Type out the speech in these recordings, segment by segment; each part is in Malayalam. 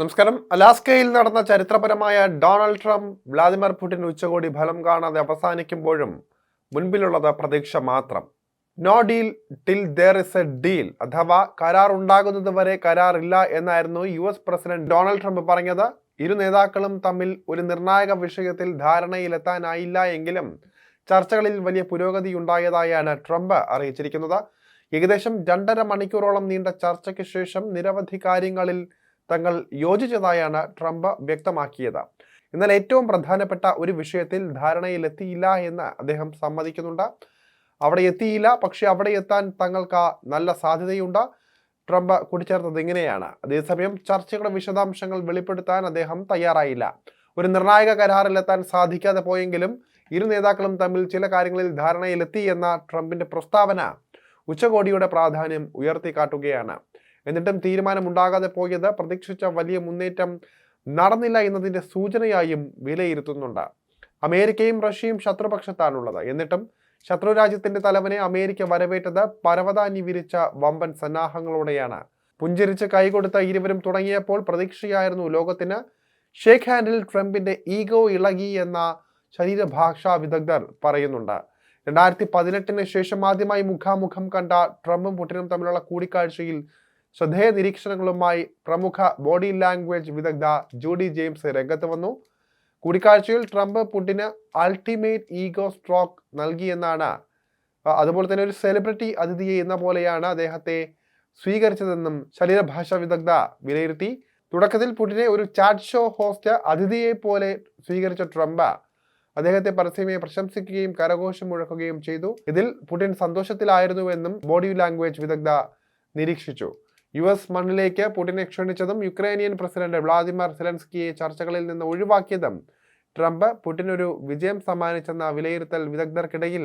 നമസ്കാരം. അലാസ്കയിൽ നടന്ന ചരിത്രപരമായ ഡൊണാൾഡ് ട്രംപ് വ്ളാദിമിർ പുടിൻ ഉച്ചകോടി ഫലം കാണാതെ അവസാനിക്കുമ്പോഴും മുൻപിലുള്ളത് പ്രതീക്ഷ മാത്രം. No deal till there is a deal അഥവാ കരാർ ഉണ്ടാകുന്നത് വരെ കരാറില്ല എന്നായിരുന്നു U S president Donald Trump പറഞ്ഞത്. ഇരു നേതാക്കളും തമ്മിൽ ഒരു നിർണായക വിഷയത്തിൽ ധാരണയിലെത്താനായില്ല എങ്കിലും ചർച്ചകളിൽ വലിയ പുരോഗതി ഉണ്ടായതായാണ് ട്രംപ് അറിയിച്ചിരിക്കുന്നത്. ഏകദേശം രണ്ടര മണിക്കൂറോളം നീണ്ട ചർച്ചയ്ക്ക് ശേഷം നിരവധി കാര്യങ്ങളിൽ തങ്ങൾ യോജിച്ചതായാണ് ട്രംപ് വ്യക്തമാക്കിയത്. എന്നാൽ ഏറ്റവും പ്രധാനപ്പെട്ട ഒരു വിഷയത്തിൽ ധാരണയിലെത്തിയില്ല എന്ന് അദ്ദേഹം സമ്മതിക്കുന്നുണ്ട്. അവിടെ എത്തിയില്ല പക്ഷെ അവിടെ എത്താൻ തങ്ങൾക്ക് നല്ല സാധ്യതയുണ്ട്. ട്രംപ് കൂട്ടിച്ചേർത്തത് ഇങ്ങനെയാണ്. അതേസമയം ചർച്ചയുടെ വിശദാംശങ്ങൾ വെളിപ്പെടുത്താൻ അദ്ദേഹം തയ്യാറായില്ല. ഒരു നിർണായക കരാറിലെത്താൻ സാധിക്കാതെ പോയെങ്കിലും ഇരു നേതാക്കളും തമ്മിൽ ചില കാര്യങ്ങളിൽ ധാരണയിലെത്തി എന്ന ട്രംപിന്റെ പ്രസ്താവന ഉച്ചകോടിയുടെ പ്രാധാന്യം ഉയർത്തിക്കാട്ടുകയാണ്. എന്നിട്ടും തീരുമാനമുണ്ടാകാതെ പോയത് പ്രതീക്ഷിച്ച വലിയ മുന്നേറ്റം നടന്നില്ല എന്നതിന്റെ സൂചനയായും വിലയിരുത്തുന്നുണ്ട്. അമേരിക്കയും റഷ്യയും ശത്രുപക്ഷത്താണുള്ളത്. എന്നിട്ടും ശത്രു തലവനെ അമേരിക്ക വരവേറ്റത് പരവതാനി വിരിച്ച വമ്പൻ സന്നാഹങ്ങളോടെയാണ്. പുഞ്ചിരിച്ച് കൈകൊടുത്ത ഇരുവരും തുടങ്ങിയപ്പോൾ പ്രതീക്ഷയായിരുന്നു ലോകത്തിന് ഷേക്ക് ഹാൻഡിൽ ട്രംപിന്റെ ഈഗോ ഇളകി എന്ന ശരീരഭാഷാ വിദഗ്ധർ പറയുന്നുണ്ട്. രണ്ടായിരത്തി പതിനെട്ടിന് ശേഷം ആദ്യമായി മുഖാമുഖം കണ്ട ട്രംപും പുട്ടിനും തമ്മിലുള്ള കൂടിക്കാഴ്ചയിൽ ശ്രദ്ധേയ നിരീക്ഷണങ്ങളുമായി പ്രമുഖ ബോഡി ലാംഗ്വേജ് വിദഗ്ധ ജൂഡി ജെയിംസ് രംഗത്ത് വന്നു. കൂടിക്കാഴ്ചയിൽ ട്രംപ് പുടിന് അൾട്ടിമേറ്റ് ഈഗോ സ്ട്രോക്ക് നൽകിയെന്നാണ്. അതുപോലെ തന്നെ ഒരു സെലിബ്രിറ്റി അതിഥിയെ എന്ന പോലെയാണ് അദ്ദേഹത്തെ സ്വീകരിച്ചതെന്നും ശരീരഭാഷ വിദഗ്ധ വിലയിരുത്തി. തുടക്കത്തിൽ പുടിനെ ഒരു ചാറ്റ് ഷോ ഹോസ്റ്റ് അതിഥിയെ പോലെ സ്വീകരിച്ച ട്രംപ് അദ്ദേഹത്തെ പരസ്യമായി പ്രശംസിക്കുകയും കരഘോഷം മുഴക്കുകയും ചെയ്തു. ഇതിൽ പുടിൻ സന്തോഷത്തിലായിരുന്നുവെന്നും ബോഡി ലാംഗ്വേജ് വിദഗ്ധ നിരീക്ഷിച്ചു. യു എസ് മണ്ണിലേക്ക് പുടിനെ ക്ഷണിച്ചതും യുക്രൈനിയൻ പ്രസിഡന്റ് വ്ളാദിമിർ സെലൻസ്കിയെ ചർച്ചകളിൽ നിന്ന് ഒഴിവാക്കിയതും ട്രംപ് പുടിനൊരു വിജയം സമ്മാനിച്ചെന്ന വിലയിരുത്തൽ വിദഗ്ധർക്കിടയിൽ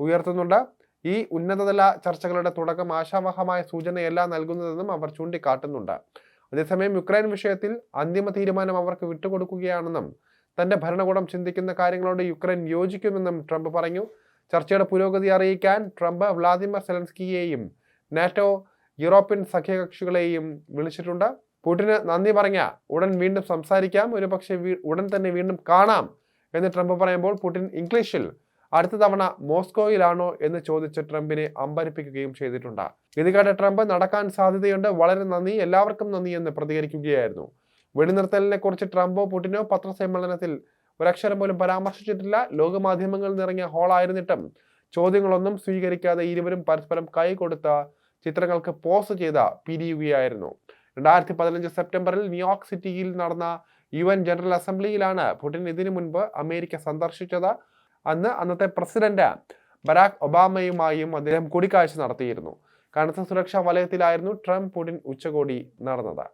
ഉയർത്തുന്നുണ്ട്. ഈ ഉന്നതതല ചർച്ചകളുടെ തുടക്കം ആശാവഹമായ സൂചനയല്ല നൽകുന്നതെന്നും അവർ ചൂണ്ടിക്കാട്ടുന്നുണ്ട്. അതേസമയം യുക്രൈൻ വിഷയത്തിൽ അന്തിമ തീരുമാനം അവർക്ക് വിട്ടുകൊടുക്കുകയാണെന്നും തന്റെ ഭരണകൂടം ചിന്തിക്കുന്ന കാര്യങ്ങളോട് യുക്രൈൻ യോജിക്കുമെന്നും ട്രംപ് പറഞ്ഞു. ചർച്ചയുടെ പുരോഗതി അറിയിക്കാൻ ട്രംപ് വ്ളാദിമിർ സെലൻസ്കിയെയും നാറ്റോ യൂറോപ്യൻ സഖ്യകക്ഷികളെയും വിളിച്ചിട്ടുണ്ട്. പുടിന് നന്ദി പറഞ്ഞ ഉടൻ വീണ്ടും സംസാരിക്കാം. ഒരുപക്ഷെ പക്ഷേ ഉടൻ തന്നെ വീണ്ടും കാണാം എന്ന് ട്രംപ് പറയുമ്പോൾ പുടിൻ ഇംഗ്ലീഷിൽ അടുത്ത തവണ മോസ്കോയിലാണോ എന്ന് ചോദിച്ച് ട്രംപിനെ അമ്പരിപ്പിക്കുകയും ചെയ്തിട്ടുണ്ട്. ഇത് കേട്ട ട്രംപ് നടക്കാൻ സാധ്യതയുണ്ട്. വളരെ നന്ദി. എല്ലാവർക്കും നന്ദി എന്ന് പ്രതികരിക്കുകയായിരുന്നു. വെടിനിർത്തലിനെ കുറിച്ച് ട്രംപോ പുടിനോ പത്രസമ്മേളനത്തിൽ ഒരക്ഷരം പോലും പരാമർശിച്ചിട്ടില്ല. ലോകമാധ്യമങ്ങളിൽ നിറങ്ങിയ ഹോളായിരുന്നിട്ടും ചോദ്യങ്ങളൊന്നും സ്വീകരിക്കാതെ ഇരുവരും പരസ്പരം കൈ കൊടുത്ത ചിത്രങ്ങൾക്ക് പോസ് ചെയ്ത പിരിയുകയായിരുന്നു. രണ്ടായിരത്തി പതിനഞ്ച് സെപ്റ്റംബറിൽ ന്യൂയോർക്ക് സിറ്റിയിൽ നടന്ന യു എൻ ജനറൽ അസംബ്ലിയിലാണ് പുടിൻ ഇതിനു മുൻപ് അമേരിക്ക സന്ദർശിച്ചത്. അന്ന് അന്നത്തെ പ്രസിഡന്റ് ബരാക് ഒബാമയുമായും അദ്ദേഹം കൂടിക്കാഴ്ച നടത്തിയിരുന്നു. കനത്ത സുരക്ഷാ വലയത്തിലായിരുന്നു ട്രംപ് പുടിൻ ഉച്ചകോടി നടന്നത്.